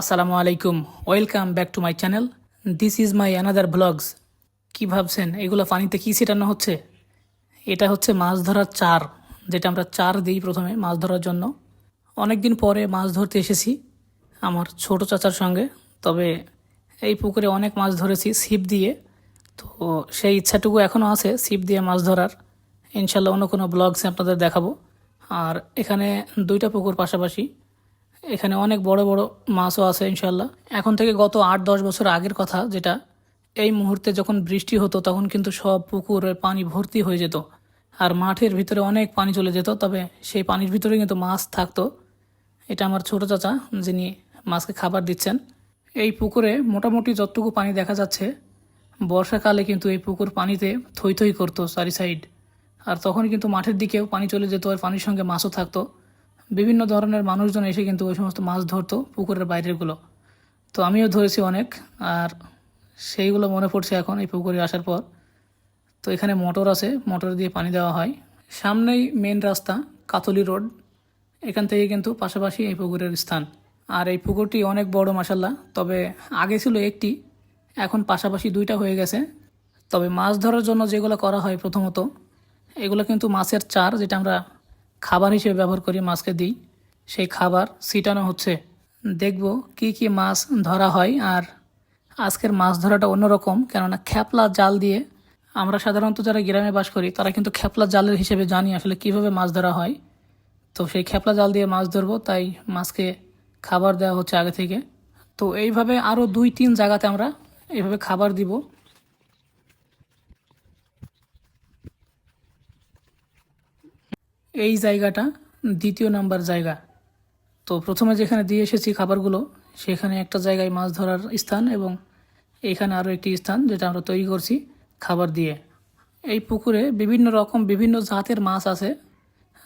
আসসালামু আলাইকুম। Welcome back to my channel this is my another blogs কি ভাবছেন? এগুলো পানিতে কী ছিটানো হচ্ছে? এটা হচ্ছে মাছ ধরার চার, যেটা আমরা চার দিই প্রথমে মাছ ধরার জন্য। অনেক দিন পরে মাছ ধরতে এসেছি আমার ছোট চাচার সঙ্গে, তবে এই পুকুরে অনেক মাছ ধরেছি ছিপ দিয়ে। তো সেই ইচ্ছাটুকু এখনও আছে ছিপ দিয়ে মাছ ধরার। ইনশাল্লাহ অন্য কোনো ব্লগসে আপনাদের দেখাবো। আর এখানে দুইটা পুকুর পাশাপাশি এখানে অনেক বড় বড় মাছও আছে ইনশাল্লাহ এখন থেকে গত আট দশ বছর আগের কথা, যেটা এই মুহূর্তে যখন বৃষ্টি হতো, তখন কিন্তু সব পুকুরের পানি ভর্তি হয়ে যেত। আর মাঠের ভিতরে অনেক পানি চলে যেত, তবে সেই পানির ভিতরে কিন্তু মাছ থাকতো। এটা আমার ছোট চাচা, যিনি মাছকে খাবার দিচ্ছেন। এই পুকুরে মোটামুটি যতটুকু পানি দেখা যাচ্ছে, বর্ষাকালে কিন্তু এই পুকুর পানিতে থই থই করতো চারি সাইড। আর তখন কিন্তু মাঠের দিকেও পানি চলে যেত আর পানির সঙ্গে মাছও থাকতো। বিভিন্ন ধরনের মানুষজন এসে কিন্তু ওই সমস্ত মাছ ধরতো পুকুরের বাইরেরগুলো। তো আমিও ধরেছি অনেক, আর সেইগুলো মনে পড়ছে এখন এই পুকুরে আসার পর। তো এখানে মোটর আছে, মোটর দিয়ে পানি দেওয়া হয়। সামনেই মেন রাস্তা, কাতলি রোড। এখান থেকে কিন্তু পাশাপাশি এই পুকুরের স্থান। আর এই পুকুরটি অনেক বড় মাসাল্লাহ তবে আগে ছিল একটি, এখন পাশাপাশি দুইটা হয়ে গেছে। তবে মাছ ধরার জন্য যেগুলো করা হয় প্রথমত, এগুলো কিন্তু মাছের চার, যেটা আমরা খাবার হিসেবে ব্যবহার করি, মাছকে দিই। সেই খাবার ছিটানো হচ্ছে। দেখব কি কি মাছ ধরা হয় আর আজকের মাছ ধরাটা অন্যরকম, কেননা খ্যাপলা জাল দিয়ে আমরা সাধারণত যারা গ্রামে বাস করি, তারা কিন্তু খ্যাপলা জালের হিসেবে জানি আসলে কীভাবে মাছ ধরা হয়। তো সেই খ্যাপলা জাল দিয়ে মাছ ধরবো, তাই মাছকে খাবার দেওয়া হচ্ছে আগে থেকে। তো এইভাবে আরও দুই তিন জায়গাতে আমরা এইভাবে খাবার দিব। এই জায়গাটা দ্বিতীয় নাম্বার জায়গা। তো প্রথমে যেখানে দিয়ে এসেছি খাবারগুলো, সেখানে একটা জায়গায় মাছ ধরার স্থান এবং এখানে আরও একটি স্থান যেটা আমরা তৈরি করছি খাবার দিয়ে। এই পুকুরে বিভিন্ন রকম বিভিন্ন জাতের মাছ আছে।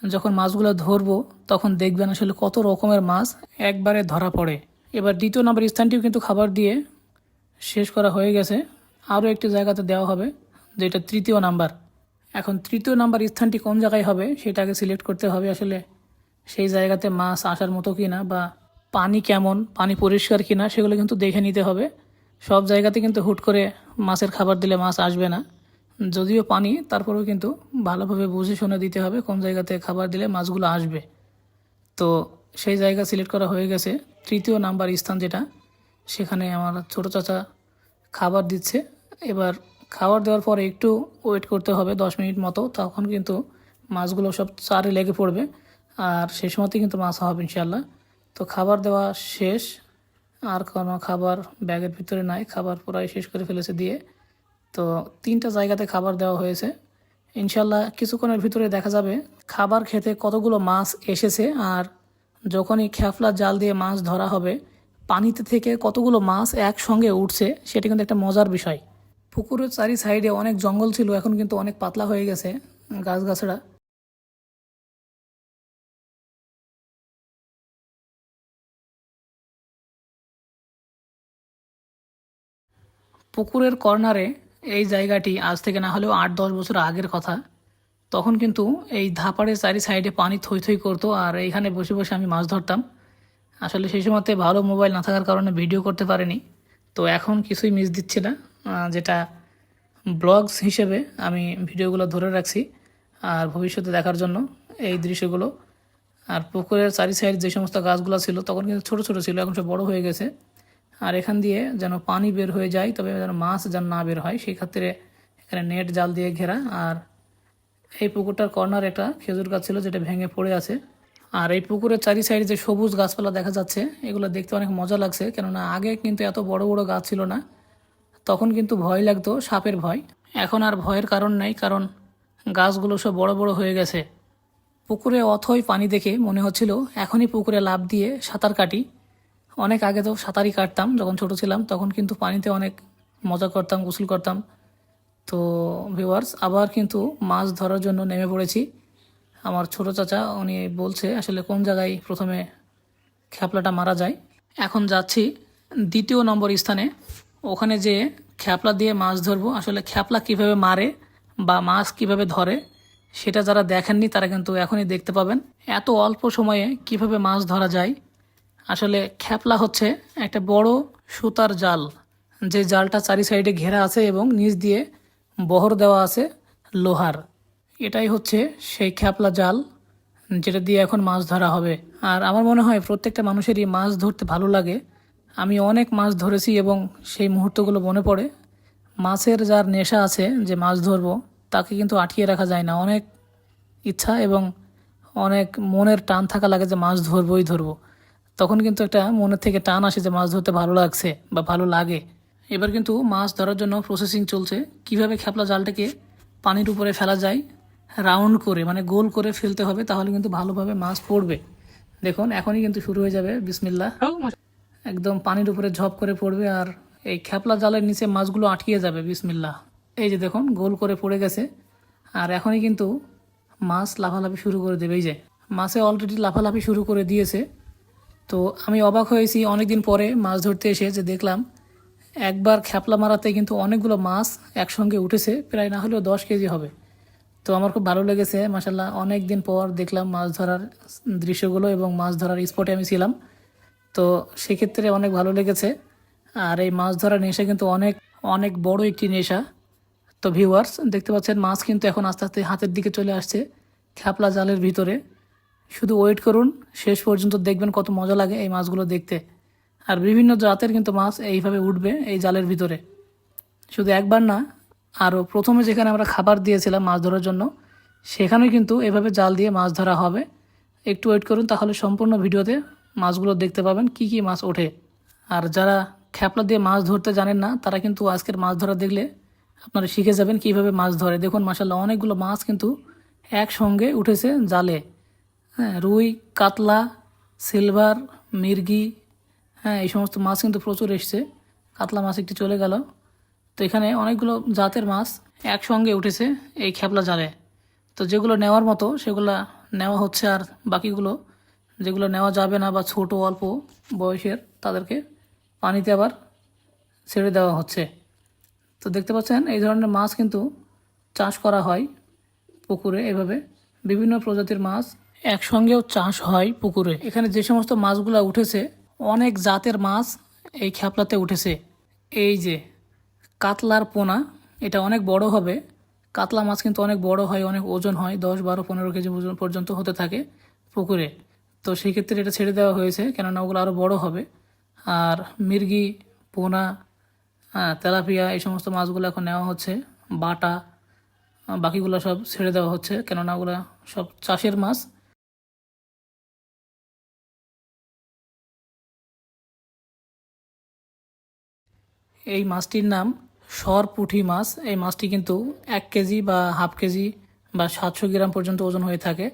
যখন মাছগুলো ধরবো, তখন দেখবেন আসলে কত রকমের মাছ একবারে ধরা পড়ে। এবার দ্বিতীয় নাম্বার স্থানটিও কিন্তু খাবার দিয়ে শেষ করা হয়ে গেছে। আরও একটি জায়গাতে দেওয়া হবে, যেটা তৃতীয় নাম্বার। এখন তৃতীয় নাম্বার স্থানটি কোন জায়গায় হবে সেটাকে সিলেক্ট করতে হবে আসলে সেই জায়গাতে মাছ আসার মতো কি না বা পানি কেমন, পানি পরিষ্কার কি না সেগুলো কিন্তু দেখে নিতে হবে। সব জায়গাতে কিন্তু হুট করে মাছের খাবার দিলে মাছ আসবে না। যদিও পানি, তারপরেও কিন্তু ভালোভাবে বুঝে শুনে দিতে হবে কোন জায়গাতে খাবার দিলে মাছগুলো আসবে। তো সেই জায়গা সিলেক্ট করা হয়ে গেছে। তৃতীয় নাম্বার স্থান যেটা, সেখানে আমার ছোটো চাচা খাবার দিচ্ছে। এবার খাবার দেওয়ার পরে একটু ওয়েট করতে হবে দশ মিনিট মতো, তখন কিন্তু মাছগুলো সব চারে লেগে পড়বে। আর সেই সময়তে কিন্তু মাছ হবে ইনশাল্লাহ তো খাবার দেওয়া শেষ, আর কোনো খাবার ব্যাগের ভিতরে নাই, খাবার পুরাই শেষ করে ফেলেছে দিয়ে। তো তিনটা জায়গাতে খাবার দেওয়া হয়েছে। ইনশাল্লাহ কিছুক্ষণের ভিতরে দেখা যাবে খাবার খেতে কতগুলো মাছ এসেছে, আর যখনই খ্যাফলা জাল দিয়ে মাছ ধরা হবে, পানিতে থেকে কতগুলো মাছ একসঙ্গে উঠছে, সেটা কিন্তু একটা মজার বিষয়। পুকুরের চারি সাইডে অনেক জঙ্গল ছিল, এখন কিন্তু অনেক পাতলা হয়ে গেছে গাছগাছড়া। পুকুরের কর্নারে এই জায়গাটি আজ থেকে না হলেও আট দশ বছর আগের কথা। তখন কিন্তু এই ধাপাড়ের চারি সাইডে পানি থই থই করতো আর এইখানে বসে বসে আমি মাছ ধরতাম। আসলে সেই সময়তে ভালো মোবাইল না থাকার কারণে ভিডিও করতে পারিনি, তো এখন কিছুই মিস দিচ্ছে না। যেটা ব্লগস হিসেবে আমি ভিডিওগুলো ধরে রাখছি আর ভবিষ্যতে দেখার জন্য এই দৃশ্যগুলো। আর পুকুরের চারি সাইড যে সমস্ত গাছগুলো ছিল, তখন কিন্তু ছোট ছোট ছিল, এখন সব বড় হয়ে গেছে। আর এখান দিয়ে যেন পানি বের হয়ে যায়, তবে যেন মাছ যেন না বের হয়, সেই ক্ষেত্রে এখানে নেট জাল দিয়ে ঘেরা। আর এই পুকুরটার কর্নার একটা খেজুর গাছ ছিল, যেটা ভেঙে পড়ে আছে। আর এই পুকুরের চারি সাইডে যে সবুজ গাছপালা দেখা যাচ্ছে, এগুলো দেখতে অনেক মজা লাগছে, কেননা আগে কিন্তু এত বড় বড় গাছ ছিল না। তখন কিন্তু ভয় লাগতো, সাপের ভয়। এখন আর ভয়ের কারণ নেই, কারণ গাছগুলো সব বড় বড় হয়ে গেছে। পুকুরে অথই পানি দেখে মনে হচ্ছিল, এখনই পুকুরে লাভ দিয়ে সাঁতার কাটি। অনেক আগে তো সাঁতারই কাটতাম, যখন ছোট ছিলাম, তখন কিন্তু পানিতে অনেক মজা করতাম, গোসল করতাম। তো ভিউয়ার্স আবার কিন্তু মাছ ধরার জন্য নেমে পড়েছি। আমার ছোট চাচা, উনি বলছে, আসলে কোন জায়গায় প্রথমে খ্যাপলাটা মারা যায়? এখন যাচ্ছি দ্বিতীয় নম্বর স্থানে। ওখানে যে খ্যাপলা দিয়ে মাছ ধরবো, আসলে খ্যাপলা কীভাবে মারে বা মাছ কীভাবে ধরে, সেটা যারা দেখেননি তারা কিন্তু এখনই দেখতে পাবেন। এত অল্প সময়ে কীভাবে মাছ ধরা যায়। আসলে খ্যাপলা হচ্ছে একটা বড় সুতার জাল, যে জালটা চারি সাইডে ঘেরা আছে এবং নিচ দিয়ে বহর দেওয়া আছে লোহার। এটাই হচ্ছে সেই খ্যাপলা জাল যেটা দিয়ে এখন মাছ ধরা হবে। আর আমার মনে হয় প্রত্যেকটা মানুষেরই মাছ ধরতে ভালো লাগে। আমি অনেক মাছ ধরেছি এবং সেই মুহূর্তগুলো মনে পড়ে। মাছের যার নেশা আছে যে মাছ ধরবো, তাকে কিন্তু আটকিয়ে রাখা যায় না। অনেক ইচ্ছা এবং অনেক মনের টান থাকা লাগে যে মাছ ধরবই ধরবো। তখন কিন্তু একটা মনের থেকে টান আসে যে মাছ ধরতে ভালো লাগছে বা ভালো লাগে। এবার কিন্তু মাছ ধরার জন্য প্রসেসিং চলছে। কীভাবে খেপলা জালটাকে পানির উপরে ফেলা যায় রাউন্ড করে মানে গোল করে ফেলতে হবে, তাহলে কিন্তু ভালোভাবে মাছ পড়বে। দেখুন, এখনই কিন্তু শুরু হয়ে যাবে। বিসমিল্লা একদম পানির উপরে ঝপ করে পড়বে আর এই খ্যাপলা জালের নিচে মাছগুলো আটকিয়ে যাবে বিসমিল্লা এই যে দেখুন, গোল করে পড়ে গেছে। আর এখনই কিন্তু মাছ লাফালাফি শুরু করে দেবে। এই যে, মাছে অলরেডি লাফালাফি শুরু করে দিয়েছে। তো আমি অবাক হয়েছি, অনেকদিন পরে মাছ ধরতে এসে যে দেখলাম, একবার খ্যাপলা মারাতে কিন্তু অনেকগুলো মাছ একসঙ্গে উঠেছে, প্রায় না হলেও দশ কেজি হবে। তো আমার খুব ভালো লেগেছে মাসাল্লাহ অনেক দিন পর দেখলাম মাছ ধরার দৃশ্যগুলো এবং মাছ ধরার স্পটে আমি ছিলাম। তো সেক্ষেত্রে অনেক ভালো লেগেছে। আর এই মাছ ধরার নেশা কিন্তু অনেক অনেক বড় একটি নেশা। তো ভিউয়ার্স দেখতে পাচ্ছেন, মাছ কিন্তু এখন আস্তে আস্তে হাতের দিকে চলে আসছে খ্যাপলা জালের ভিতরে। শুধু ওয়েট করুন, শেষ পর্যন্ত দেখবেন কত মজা লাগে এই মাছগুলো দেখতে। আর বিভিন্ন জাতের কিন্তু মাছ এইভাবে উঠবে এই জালের ভিতরে। শুধু একবার না, আরও প্রথমে যেখানে আমরা খাবার দিয়েছিলাম মাছ ধরার জন্য, সেখানেও কিন্তু এভাবে জাল দিয়ে মাছ ধরা হবে। একটু ওয়েট করুন, তাহলে সম্পূর্ণ ভিডিওতে মাছগুলো দেখতে পাবেন, কি কি মাছ ওঠে। আর যারা খ্যাপলা দিয়ে মাছ ধরতে জানেন না, তারা কিন্তু আজকের মাছ ধরা দেখলে আপনারা শিখে যাবেন কীভাবে মাছ ধরে। দেখুন মাসাল্লাহ অনেকগুলো মাছ কিন্তু একসঙ্গে উঠেছে জালে। হ্যাঁ রুই, কাতলা, সিলভার, মির্গি হ্যাঁ এই সমস্ত মাছ কিন্তু প্রচুর এসছে। কাতলা মাছ একটি চলে গেল। তো এখানে অনেকগুলো জাতের মাছ একসঙ্গে উঠেছে এই খেপলা জালে। তো যেগুলো নেওয়ার মতো, সেগুলো নেওয়া হচ্ছে আর বাকিগুলো যেগুলো নেওয়া যাবে না বা ছোট অল্প বয়সের তাদেরকে পানিতে আবার ছেড়ে দেওয়া হচ্ছে। তো দেখতে পাচ্ছেন, এই ধরনের মাছ কিন্তু চাষ করা হয় পুকুরে এভাবে। বিভিন্ন প্রজাতির মাছ একসঙ্গেও চাষ হয় পুকুরে। এখানে যে সমস্ত মাছগুলো উঠেছে, অনেক জাতের মাছ এই খ্যাপলাতে উঠেছে। এই যে কাতলার পোনা, এটা অনেক বড় হবে। কাতলা মাছ কিন্তু অনেক বড় হয়, অনেক ওজন হয়, দশ, বারো, পনেরো কেজি পর্যন্ত হতে থাকে পুকুরে। তো সেই ক্ষেত্রে এটা ছেড়ে দেওয়া হয়েছে, কেননা ওগুলো আরও বড় হবে। আর মির্গি, পোনা তেলাপিয়া এই সমস্ত মাছগুলো এখন নেওয়া হচ্ছে। বাটা বাকিগুলো সব ছেড়ে দেওয়া হচ্ছে, কেননা ওগুলো সব চাষের মাছ। এই মাছটির নাম সর পুঁটি মাছ। এই মাছটি কিন্তু এক কেজি বা হাফ কেজি বা সাতশো গ্রাম পর্যন্ত ওজন হয়ে থাকে।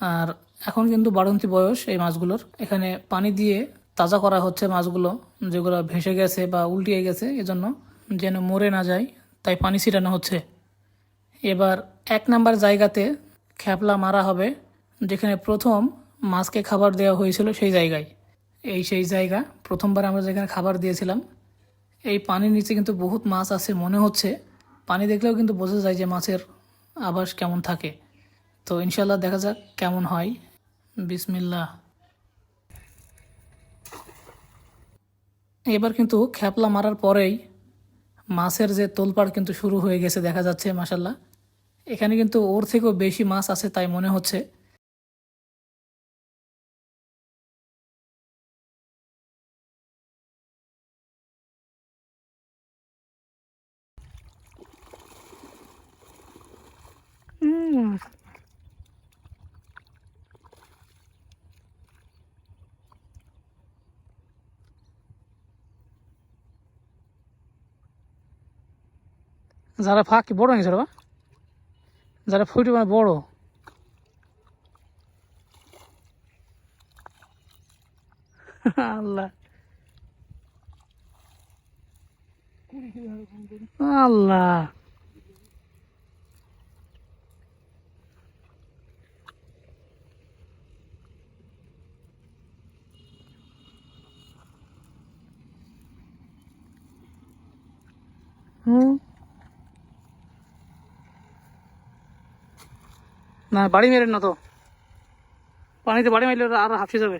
আর এখন কিন্তু বাড়ন্তি বয়স এই মাছগুলোর। এখানে পানি দিয়ে তাজা করা হচ্ছে মাছগুলো, যেগুলো ভেসে গেছে বা উল্টিয়ে গেছে, এজন্য যেন মরে না যায়, তাই পানি ছিটানো হচ্ছে। এবার এক নাম্বার জায়গাতে খ্যাপলা মারা হবে, যেখানে প্রথম মাছকে খাবার দেওয়া হয়েছিল সেই জায়গায়। এই সেই জায়গা, প্রথমবার আমরা যেখানে খাবার দিয়েছিলাম, এই পানির নিচে কিন্তু বহুত মাছ আছে মনে হচ্ছে। পানি দেখলেও কিন্তু বোঝা যায় যে মাছের আবাস কেমন থাকে। তো ইনশাল্লাহ দেখা যাক কেমন হয়। বিসমিল্লা এবার কিন্তু খ্যাপলা মারার পরেই মাছের যে তোলপাড় কিন্তু শুরু হয়ে গেছে, দেখা যাচ্ছে মাসাল্লাহ এখানে কিন্তু ওর থেকেও বেশি মাছ আছে তাই মনে হচ্ছে। যারা ফাঁকি বড় রে বা। যারা ফুটি মানে বড়। আল্লাহ। আল্লাহ। না, বাড়ি মেরেন না তো। পানিতে বাড়ি মারলে আর হাফসে যাবে।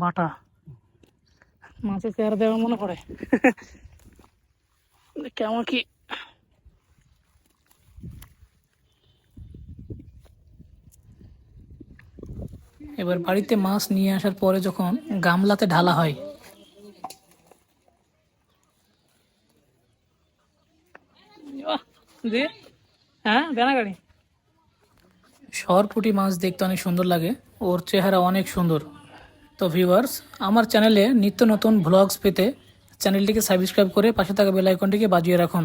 বাটা। মাছের চেহারা দেওয়া মনে পড়ে। কেমন কি এবার বাড়িতে মাছ নিয়ে আসার পরে যখন গামলাতে ঢালা হয় হ্যাঁ গাড়ি। শহরপুটি মাছ দেখতে অনেক সুন্দর লাগে ওর চেহারা অনেক সুন্দর। তো ভিউয়ার্স আমার চ্যানেলে নিত্য নতুন ভ্লগস পেতে চ্যানেলটিকে সাবস্ক্রাইব করে পাশে থাকা বেল আইকনটিকে বাজিয়ে রাখুন।